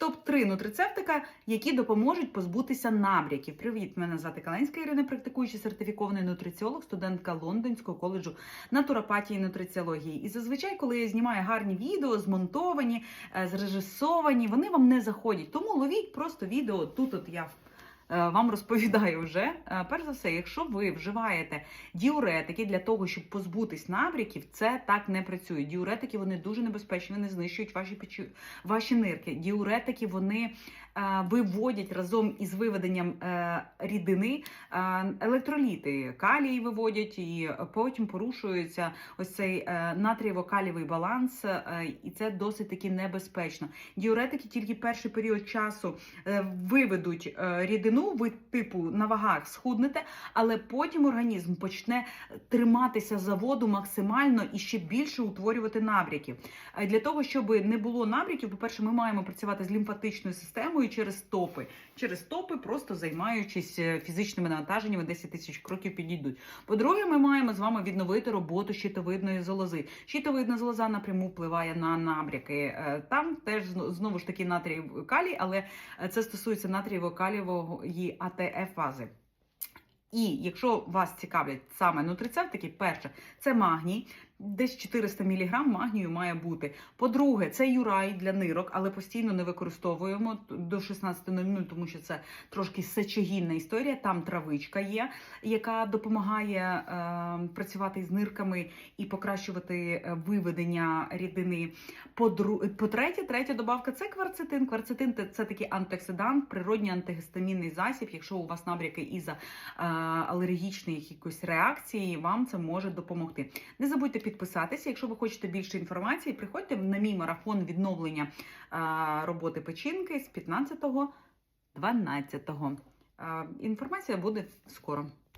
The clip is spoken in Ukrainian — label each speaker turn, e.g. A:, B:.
A: Топ-3 нутрицептика, які допоможуть позбутися набряків. Привіт, мене звати Каленська Ірина, практикуючий сертифікований нутриціолог, студентка Лондонського коледжу натуропатії і нутриціології. І зазвичай, коли я знімаю гарні відео, змонтовані, е, зрежисовані, вони вам не заходять. Тому ловіть просто відео. Тут от я вам розповідаю вже. Е, Перш за все, якщо ви вживаєте діуретики для того, щоб позбутись набряків, це так не працює. Діуретики вони дуже небезпечні, вони знищують ваші печу... ваші нирки. Діуретики вони е, виводять разом із виведенням е, рідини е, електроліти, калій виводять, і потім порушується ось цей е, натрієво-калієвий баланс, е, і це досить таки небезпечно. Діуретики тільки перший період часу е, виведуть е, рідину, ви типу на вагах схуднете, але потім організм почне триматися за воду максимально і ще більше утворювати набряків. Е, Для того, щоб не було набряків, по-перше, ми маємо працювати з лімфатичною системою через стопи. Через стопи, просто займаючись е, фізичними навантаженнями, 10 тисяч кроків підійдуть. По-друге, ми маємо з вами відновити роботу щитовидної залози. Щитовидна залоза напряму впливає на набряки. Е, Там теж зно- знову ж таки натрієв калій, але це стосується натрієво-калієвої АТФ фази. І якщо вас цікавлять саме нутрицептики, перше, це магній. Десь 400 мг магнію має бути. По-друге, це юрай для нирок, але постійно не використовуємо до 16.00, тому що це трошки сечогінна історія. Там травичка є, яка допомагає е, працювати з нирками і покращувати е, виведення рідини. По-третє, третя добавка це кварцетин. Кварцетин це- такий антиоксидант, природній антигістамінний засіб. Якщо у вас набряки із е, алергічної якоїсь реакції, вам це може допомогти. Не забудьте підписатися. Якщо ви хочете більше інформації, приходьте на мій марафон відновлення роботи печінки з 15-12. Е, Інформація буде скоро.